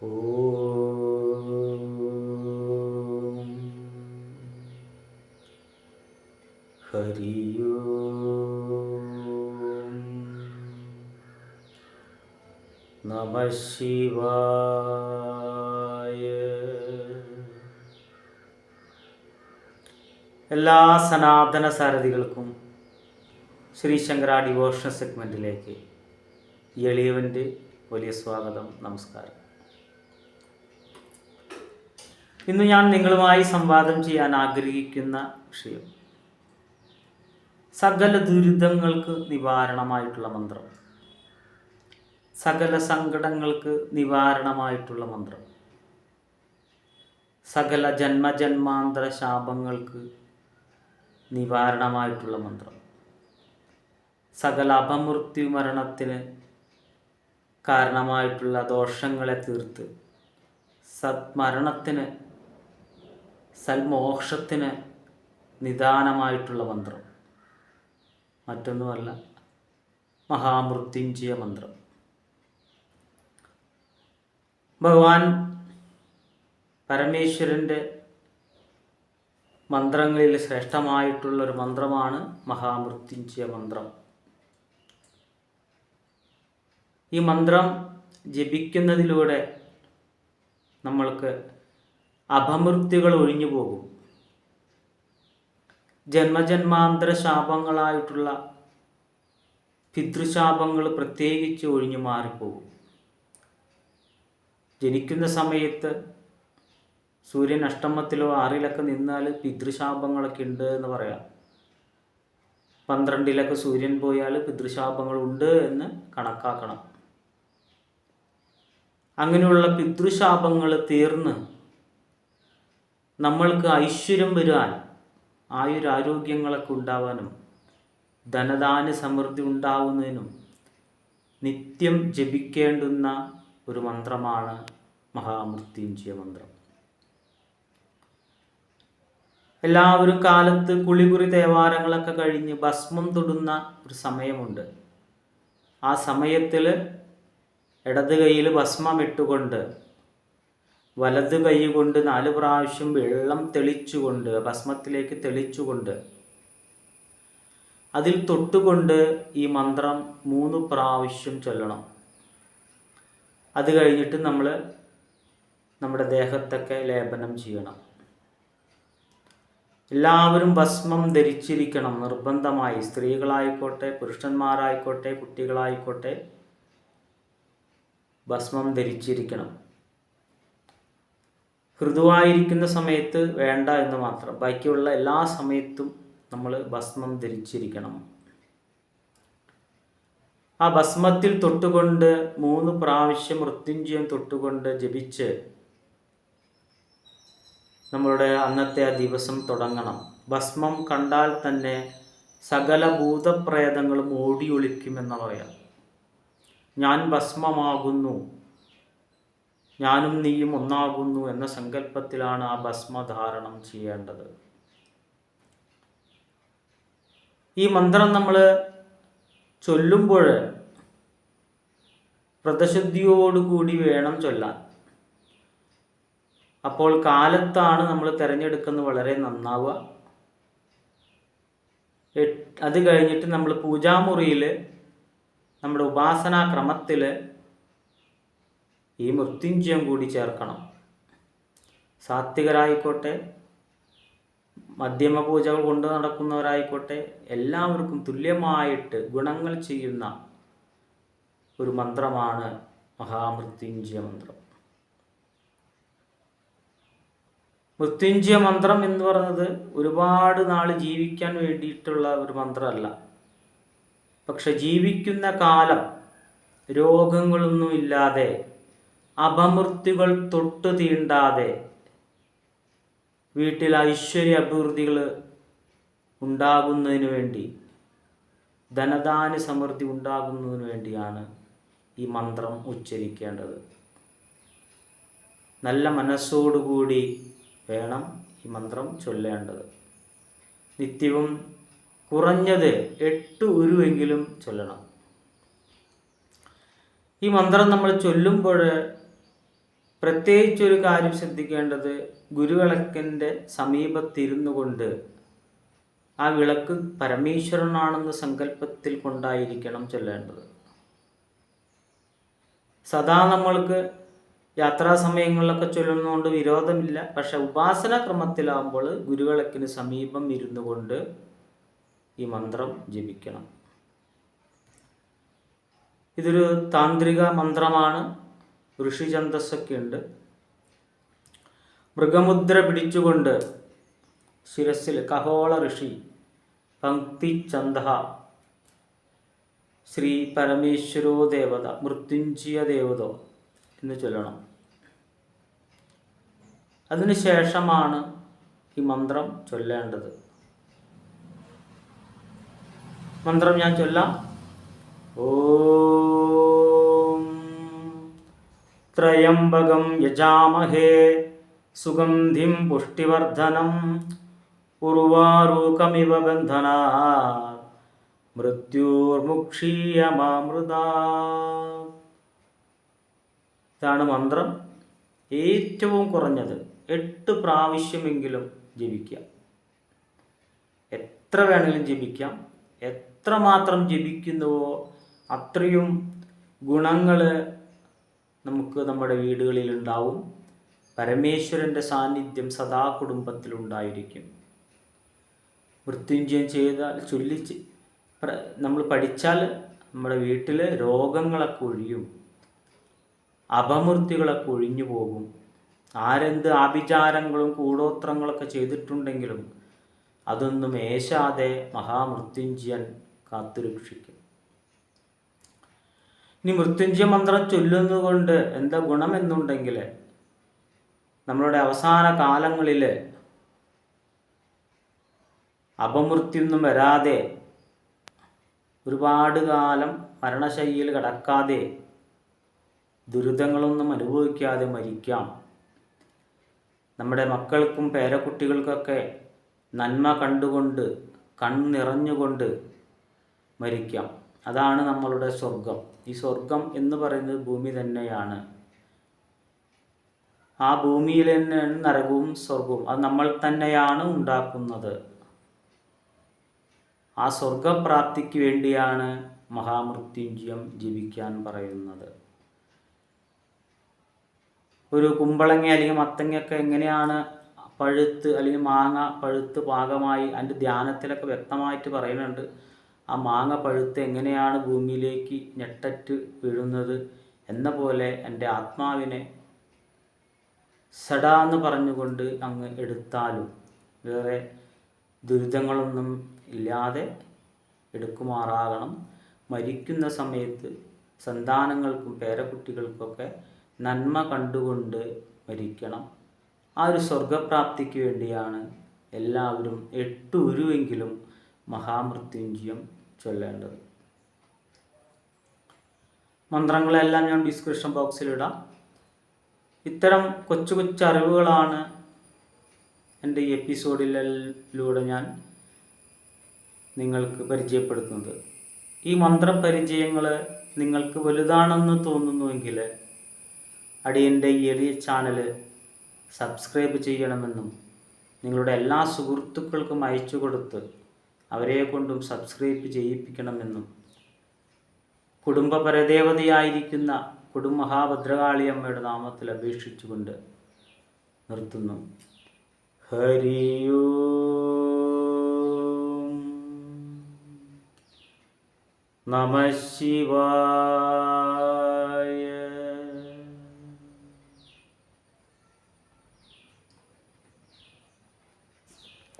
നമ ശിവായ എല്ലാ സനാതന സാരഥികൾക്കും ശ്രീ ശങ്കര ഡിവോഷണൽ സെഗ്മെന്റിലേക്ക് എളിയവന്റെ വലിയ സ്വാഗതം നമസ്കാരം. ഇന്ന് ഞാൻ നിങ്ങളുമായി സംവാദം ചെയ്യാൻ ആഗ്രഹിക്കുന്ന വിഷയം. സകല ദുരിതങ്ങൾക്ക് നിവാരണമായിട്ടുള്ള മന്ത്രം. സകല സങ്കടങ്ങൾക്ക് നിവാരണമായിട്ടുള്ള മന്ത്രം. സകല ജന്മജന്മാന്തര ശാപങ്ങൾക്ക് നിവാരണമായിട്ടുള്ള മന്ത്രം. സകല അപമൃത്യു മരണത്തിന് കാരണമായിട്ടുള്ള ദോഷങ്ങളെ തീർത്ത് സത്മരണത്തിന് സൽമോക്ഷത്തിന് നിദാനമായിട്ടുള്ള മന്ത്രം. മറ്റൊന്നുമല്ല മഹാമൃത്യുഞ്ജയ മന്ത്രം. ഭഗവാൻ പരമേശ്വരന്റെ മന്ത്രങ്ങളിൽ ശ്രേഷ്ഠമായിട്ടുള്ളൊരു മന്ത്രമാണ് മഹാമൃത്യുഞ്ജയ മന്ത്രം. ഈ മന്ത്രം ജപിക്കുന്നതിലൂടെ നമ്മൾക്ക് അപമൃത്യുകൾ ഒഴിഞ്ഞു പോകും. ജന്മജന്മാന്തര ശാപങ്ങളായിട്ടുള്ള പിതൃശാപങ്ങൾ പ്രത്യേകിച്ച് ഒഴിഞ്ഞു മാറിപ്പോകും. ജനിക്കുന്ന സമയത്ത് സൂര്യൻ അഷ്ടമത്തിലോ ആറിലൊക്കെ നിന്നാൽ പിതൃശാപങ്ങളൊക്കെ ഉണ്ട് എന്ന് പറയാം. പന്ത്രണ്ടിലൊക്കെ സൂര്യൻ പോയാൽ പിതൃശാപങ്ങളുണ്ട് എന്ന് കണക്കാക്കണം. അങ്ങനെയുള്ള പിതൃശാപങ്ങൾ തീർന്ന് നമ്മൾക്ക് ഐശ്വര്യം വരാൻ ആയുരാരോഗ്യങ്ങളൊക്കെ ഉണ്ടാവാനും ധനദാന സമൃദ്ധി ഉണ്ടാവുന്നതിനും നിത്യം ജപിക്കേണ്ടുന്ന ഒരു മന്ത്രമാണ് മഹാമൃത്യുഞ്ജയ മന്ത്രം. എല്ലാവരും കാലത്ത് കുളികുറി തേവാരങ്ങളൊക്കെ കഴിഞ്ഞ് ഭസ്മം തൊടുന്ന ഒരു സമയമുണ്ട്. ആ സമയത്തിൽ ഇടത് കൈയിൽ ഭസ്മം ഇട്ടുകൊണ്ട് വലത് കൈ കൊണ്ട് നാല് പ്രാവശ്യം വെള്ളം തെളിച്ചുകൊണ്ട് ഭസ്മത്തിലേക്ക് തെളിച്ചുകൊണ്ട് അതിൽ തൊട്ടുകൊണ്ട് ഈ മന്ത്രം മൂന്ന് പ്രാവശ്യം ചൊല്ലണം. അത് കഴിഞ്ഞിട്ട് നമ്മൾ നമ്മുടെ ദേഹത്തൊക്കെ ലേപനം ചെയ്യണം. എല്ലാവരും ഭസ്മം ധരിച്ചിരിക്കണം. നിർബന്ധമായി. സ്ത്രീകളായിക്കോട്ടെ പുരുഷന്മാരായിക്കോട്ടെ കുട്ടികളായിക്കോട്ടെ ഭസ്മം ധരിച്ചിരിക്കണം. ഋതുവായിരിക്കുന്ന സമയത്ത് വേണ്ട എന്ന് മാത്രം. ബാക്കിയുള്ള എല്ലാ സമയത്തും നമ്മൾ ഭസ്മം ധരിച്ചിരിക്കണം. ആ ഭസ്മത്തിൽ തൊട്ടുകൊണ്ട് മൂന്ന് പ്രാവശ്യം മൃത്യുഞ്ജയം തൊട്ടുകൊണ്ട് ജപിച്ച് നമ്മളുടെ അന്നത്തെ ആ ദിവസം തുടങ്ങണം. ഭസ്മം കണ്ടാൽ തന്നെ സകല ഭൂതപ്രേതങ്ങളും ഓടിയൊളിക്കുമെന്ന് പറയാം. ഞാൻ ഭസ്മമാകുന്നു. ഞാനും നീയും ഒന്നാകുന്നു എന്ന സങ്കല്പത്തിലാണ് ആ ഭസ്മധാരണം ചെയ്യേണ്ടത്. ഈ മന്ത്രം നമ്മൾ ചൊല്ലുമ്പോൾ വ്രതശുദ്ധിയോടുകൂടി വേണം ചൊല്ലാൻ. അപ്പോൾ കാലത്താണ് നമ്മൾ തിരഞ്ഞെടുക്കുന്നത് വളരെ നന്നാവുക. അത് കഴിഞ്ഞിട്ട് നമ്മൾ പൂജാമുറിയിൽ നമ്മുടെ ഉപാസനാ ക്രമത്തിൽ ഈ മൃത്യുഞ്ജയം കൂടി ചേർക്കണം. സാത്വികരായിക്കോട്ടെ മധ്യമ പൂജകൾ കൊണ്ട് നടക്കുന്നവരായിക്കോട്ടെ എല്ലാവർക്കും തുല്യമായിട്ട് ഗുണങ്ങൾ ചെയ്യുന്ന ഒരു മന്ത്രമാണ് മഹാമൃത്യുഞ്ജയ മന്ത്രം. മൃത്യുഞ്ജയ മന്ത്രം എന്ന് പറയുന്നത് ഒരുപാട് നാൾ ജീവിക്കാൻ വേണ്ടിയിട്ടുള്ള ഒരു മന്ത്രമല്ല. പക്ഷെ ജീവിക്കുന്ന കാലം രോഗങ്ങളൊന്നും ഇല്ലാതെ അപമൃത്യുകൾ തൊട്ടു തീണ്ടാതെ വീട്ടിൽ ഐശ്വര്യ അഭിവൃദ്ധികൾ ഉണ്ടാകുന്നതിന് വേണ്ടി ധനദാന സമൃദ്ധി ഉണ്ടാകുന്നതിന് വേണ്ടിയാണ് ഈ മന്ത്രം ഉച്ചരിക്കേണ്ടത്. നല്ല മനസ്സോടുകൂടി വേണം ഈ മന്ത്രം ചൊല്ലേണ്ടത്. നിത്യവും കുറഞ്ഞത് എട്ട് ഉരുവെങ്കിലും ചൊല്ലണം. ഈ മന്ത്രം നമ്മൾ ചൊല്ലുമ്പോൾ പ്രത്യേകിച്ച് ഒരു കാര്യം ശ്രദ്ധിക്കേണ്ടത് ഗുരുവിളക്കിന്റെ സമീപത്തിരുന്നു കൊണ്ട് ആ വിളക്ക് പരമേശ്വരനാണെന്ന സങ്കല്പത്തിൽ കൊണ്ടായിരിക്കണം ചൊല്ലേണ്ടത്. സദാ നമ്മൾക്ക് യാത്രാ സമയങ്ങളിലൊക്കെ ചൊല്ലുന്നതുകൊണ്ട് വിരോധമില്ല. പക്ഷെ ഉപാസന ക്രമത്തിലാകുമ്പോൾ ഗുരുവിളക്കിന് സമീപം ഇരുന്നു കൊണ്ട് ഈ മന്ത്രം ജപിക്കണം. ഇതൊരു താന്ത്രിക മന്ത്രമാണ്. ഋഷിചന്തസ്സൊക്കെ ഉണ്ട് മൃഗമുദ്ര പിടിച്ചുകൊണ്ട് ശിരസിൽ കഹോള ഋഷി പങ്ക്തി ചന്ദ ശ്രീ പരമേശ്വരോ ദേവത മൃത്യുഞ്ജയ ദേവതോ എന്ന് ചൊല്ലണം. അതിനുശേഷമാണ് ഈ മന്ത്രം ചൊല്ലേണ്ടത്. മന്ത്രം ഞാൻ ചൊല്ലാം. ഓം ത്രയംബകം യജാമഹേ സുഗന്ധിം പുഷ്ടിവർദ്ധനം ഉർവാരൂകമിവ ബന്ധനാ മൃത്യുർമുക്ഷീയമാമൃത ഇതാണ് മന്ത്രം. ഏറ്റവും കുറഞ്ഞത് എട്ട് പ്രാവശ്യമെങ്കിലും ജപിക്കാം എത്ര വേണമെങ്കിലും ജപിക്കാം. എത്രമാത്രം ജപിക്കുന്നുവോ അത്രയും ഗുണങ്ങൾ നമുക്ക് നമ്മുടെ വീടുകളിൽ ഉണ്ടാവും പരമേശ്വരന്റെ സാന്നിധ്യം സദാ കുടുംബത്തിലുണ്ടായിരിക്കും. മൃത്യുഞ്ജയം ചെയ്താൽ ചൊല്ലിച്ച് നമ്മൾ പഠിച്ചാൽ നമ്മുടെ വീട്ടിൽ രോഗങ്ങളൊക്കെ ഒഴിയും. അപമൃത്യുകളൊക്കെ ഒഴിഞ്ഞു പോകും. ആരെന്ത് ആഭിചാരങ്ങളും കൂടോത്രങ്ങളൊക്കെ ചെയ്തിട്ടുണ്ടെങ്കിലും അതൊന്നും ഏശാതെ മഹാമൃത്യുഞ്ജയൻ കാത്തുരക്ഷിക്കും. ഇനി മൃത്യുഞ്ജയ മന്ത്രം ചൊല്ലുന്നതുകൊണ്ട് എന്താ ഗുണമെന്നുണ്ടെങ്കിൽ നമ്മളുടെ അവസാന കാലങ്ങളിൽ അപമൃത്യൊന്നും വരാതെ ഒരുപാട് കാലം മരണശൈലിയിൽ കിടക്കാതെ ദുരിതങ്ങളൊന്നും അനുഭവിക്കാതെ മരിക്കാം. നമ്മുടെ മക്കൾക്കും പേരക്കുട്ടികൾക്കൊക്കെ നന്മ കണ്ടുകൊണ്ട് കണ്ണിറഞ്ഞുകൊണ്ട് മരിക്കാം. അതാണ് നമ്മളുടെ സ്വർഗം ഈ സ്വർഗം എന്ന് പറയുന്നത് ഭൂമി തന്നെയാണ്. ആ ഭൂമിയിൽ തന്നെയാണ് നരകവും സ്വർഗവും അത് നമ്മൾ തന്നെയാണ് ഉണ്ടാക്കുന്നത്. ആ സ്വർഗപ്രാപ്തിക്ക് വേണ്ടിയാണ് മഹാമൃത്യുഞ്ജയം ജീവിക്കാൻ പറയുന്നത്. ഒരു കുമ്പളങ്ങ അല്ലെങ്കിൽ മത്തങ്ങയൊക്കെ എങ്ങനെയാണ് പഴുത്ത് അല്ലെങ്കിൽ മാങ്ങ പഴുത്ത് പാകമായി അതിന്റെ ധ്യാനത്തിലൊക്കെ വ്യക്തമായിട്ട് പറയുന്നുണ്ട്. ആ മാങ്ങ പഴുത്ത് എങ്ങനെയാണ് ഭൂമിയിലേക്ക് ഞെട്ടറ്റ് വീഴുന്നത് എന്ന പോലെ എന്റെ ആത്മാവിനെ സടാ എന്ന് പറഞ്ഞുകൊണ്ട് അങ്ങ് എടുത്താലും വേറെ ദുരിതങ്ങളൊന്നും ഇല്ലാതെ എടുക്കുമാറാകണം. മരിക്കുന്ന സമയത്ത് സന്താനങ്ങൾക്കും പേരക്കുട്ടികൾക്കൊക്കെ നന്മ കണ്ടുകൊണ്ട് മരിക്കണം. ആ ഒരു സ്വർഗപ്രാപ്തിക്ക് വേണ്ടിയാണ് എല്ലാവരും എട്ട് ഉരുവെങ്കിലും മഹാമൃത്യുഞ്ജയം ചൊല്ലേണ്ടത്. മന്ത്രങ്ങളെല്ലാം ഞാൻ ഡിസ്ക്രിപ്ഷൻ ബോക്സിലിടാം ഇത്തരം കൊച്ചു കൊച്ചു അറിവുകളാണ് എന്റെ ഈ എപ്പിസോഡിലൂടെ ഞാൻ നിങ്ങൾക്ക് പരിചയപ്പെടുത്തുന്നത്. ഈ മന്ത്രപരിചയങ്ങൾ നിങ്ങൾക്ക് വലുതാണെന്ന് തോന്നുന്നുവെങ്കിൽ അടിയന്റെ ഈ എളിയ ചാനൽ സബ്സ്ക്രൈബ് ചെയ്യണമെന്നും നിങ്ങളുടെ എല്ലാ സുഹൃത്തുക്കൾക്കും അയച്ചു കൊടുത്ത് അവരെ കൊണ്ടും സബ്സ്ക്രൈബ് ചെയ്യിപ്പിക്കണമെന്നും. കുടുംബ പരദേവതയായിരിക്കുന്ന കുടുംബമഹാഭദ്രകാളി അമ്മയുടെ നാമത്തിൽ അപേക്ഷിച്ചുകൊണ്ട് നിർത്തുന്നു. ഹരിയോ നമ ശിവായ